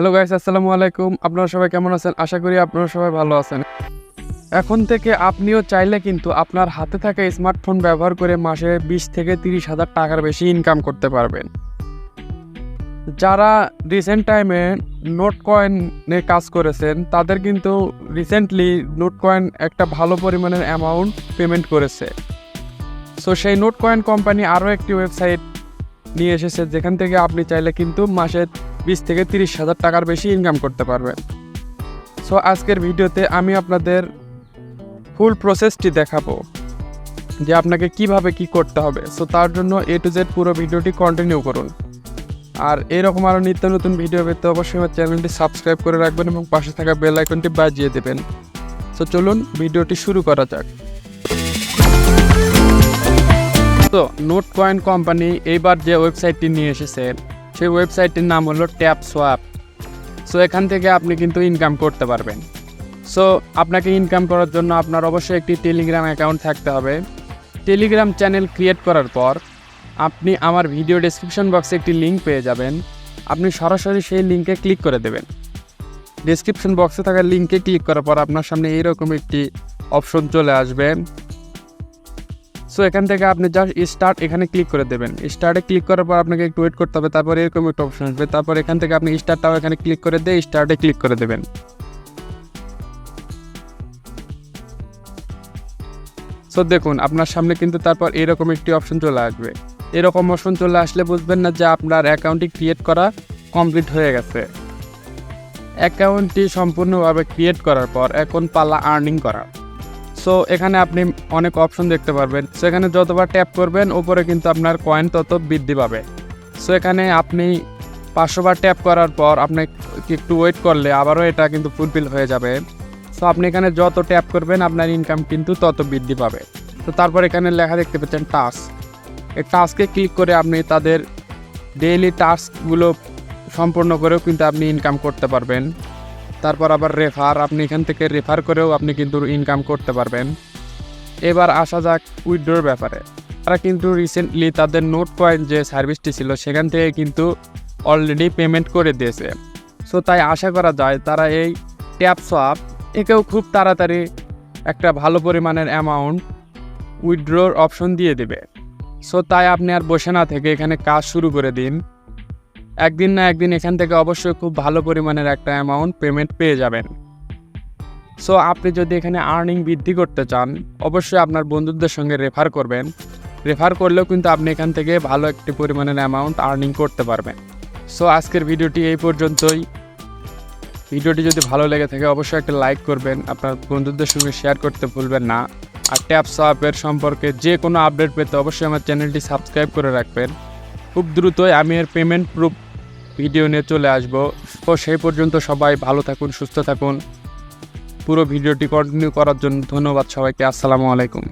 Hello guys আসসালামু আলাইকুম। আপনারা সবাই কেমন আছেন? আশা করি আপনারা সবাই ভালো আছেন। এখন থেকে আপনিও চাইলে কিন্তু আপনার হাতে থাকা স্মার্টফোন ব্যবহার করে মাসে বিশ থেকে তিরিশ হাজার টাকার বেশি ইনকাম করতে পারবেন। যারা রিসেন্ট টাইমে নোট কয়েনে কাজ করেছেন, তাদের কিন্তু রিসেন্টলি নোট কয়েন একটা ভালো পরিমাণের অ্যামাউন্ট পেমেন্ট করেছে। সো সেই নোট কয়েন কোম্পানি আরও একটি ওয়েবসাইট নিয়ে এসেছে, যেখান থেকে আপনি চাইলে কিন্তু মাসে বিশ থেকে তিরিশ হাজার টাকার বেশি ইনকাম করতে পারবেন সো আজকের ভিডিওতে আমি আপনাদের ফুল প্রসেসটি দেখাবো যে আপনাকে কীভাবে কি করতে হবে। সো তার জন্য এ টু জেড পুরো ভিডিওটি কন্টিনিউ করুন। আর এরকম আরও নিত্য নতুন ভিডিও পেতে অবশ্যই আমার চ্যানেলটি সাবস্ক্রাইব করে রাখবেন এবং পাশে থাকা বেল আইকনটি বাজিয়ে দেবেন। সো চলুন ভিডিওটি শুরু করা যাক। তো নোট কয়েন কোম্পানি এইবার যে ওয়েবসাইটটি নিয়ে এসেছে সেই ওয়েবসাইটটির নাম হলো ট্যাপ সোয়াপ সো এখান থেকে আপনি কিন্তু ইনকাম করতে পারবেন। সো আপনাকে ইনকাম করার জন্য আপনার অবশ্যই একটি টেলিগ্রাম অ্যাকাউন্ট থাকতে হবে। টেলিগ্রাম চ্যানেল ক্রিয়েট করার পর আপনি আমার ভিডিও ডেসক্রিপশন বক্সে একটি লিঙ্ক পেয়ে যাবেন। আপনি সরাসরি সেই লিঙ্কে ক্লিক করে দেবেন। ডেসক্রিপশন বক্সে থাকা লিঙ্কে ক্লিক করার পর আপনার সামনে এইরকম একটি অপশন চলে আসবে। সো এখান থেকে আপনি জাস্ট স্টার্ট এখানে ক্লিক করে দেবেন। স্টার্টে ক্লিক করার পর আপনাকে একটু ওয়েট করতে হবে, তারপর এরকম একটা অপশন আসবে। তারপর এখান থেকে আপনি স্টার্টটাও এখানে ক্লিক করে দিয়ে স্টার্টে ক্লিক করে দেবেন। সো দেখুন, আপনার সামনে কিন্তু তারপর এরকম একটি অপশন চলে আসবে। এরকম অপশন চলে আসলে বুঝবেন না যে আপনার অ্যাকাউন্টটি ক্রিয়েট করা কমপ্লিট হয়ে গেছে। অ্যাকাউন্টটি সম্পূর্ণভাবে ক্রিয়েট করার পর এখন পালা আর্নিং করা। সো এখানে আপনি অনেক অপশন দেখতে পারবেন। সো এখানে যতবার ট্যাপ করবেন ওপরে কিন্তু আপনার কয়েন তত বৃদ্ধি পাবে। সো এখানে আপনি পাঁচশো বার ট্যাপ করার পর আপনি একটু ওয়েট করলে আবারও এটা কিন্তু ফুলফিল হয়ে যাবে। সো আপনি এখানে যত ট্যাপ করবেন, আপনার ইনকাম কিন্তু তত বৃদ্ধি পাবে। তো, তারপর এখানে লেখা দেখতে পাচ্ছেন টাস্ক এই টাস্কে ক্লিক করে আপনি তাদের ডেইলি টাস্কগুলো সম্পূর্ণ করেও কিন্তু আপনি ইনকাম করতে পারবেন। তারপর আবার রেফার আপনি এখান থেকে রেফার করেও আপনি কিন্তু ইনকাম করতে পারবেন। এবার আসা যাক উইথড্রোর ব্যাপারে। তারা কিন্তু রিসেন্টলি তাদের নোট কয়েন যে সার্ভিসটি ছিল, সেখান থেকে কিন্তু অলরেডি পেমেন্ট করে দিয়েছে। সো তাই আশা করা যায় তারা এই ট্যাপ সোয়াপ একেও খুব তাড়াতাড়ি একটা ভালো পরিমাণের অ্যামাউন্ট উইড্রোর অপশন দিয়ে দেবে। সো তাই আপনি আর বসে না থেকে এখানে কাজ শুরু করে দিন। একদিন না একদিন এখান থেকে অবশ্যই খুব ভালো পরিমাণের একটা অ্যামাউন্ট পেমেন্ট পেয়ে যাবেন। সো আপনি যদি এখানে আর্নিং বৃদ্ধি করতে চান, অবশ্যই আপনার বন্ধুদের সঙ্গে রেফার করবেন। রেফার করলেও কিন্তু আপনি এখান থেকে ভালো একটি পরিমাণের অ্যামাউন্ট আর্নিং করতে পারবেন। সো আজকের ভিডিওটি এই পর্যন্তই। ভিডিওটি যদি ভালো লেগে থাকে, অবশ্যই একটা লাইক করবেন। আপনার বন্ধুদের সঙ্গে শেয়ার করতে ভুলবেন না। আর ট্যাপ সাপের সম্পর্কে যে কোনো আপডেট পেতে অবশ্যই আমার চ্যানেলটি সাবস্ক্রাইব করে রাখবেন। খুব দ্রুতই আমি এর পেমেন্ট প্রুফ ভিডিও নিয়ে চলে আসব। তো সেই পর্যন্ত সবাই ভালো থাকুন, সুস্থ থাকুন। পুরো ভিডিওটি কন্টিনিউ করার জন্য ধন্যবাদ সবাইকে। আসসালামু আলাইকুম।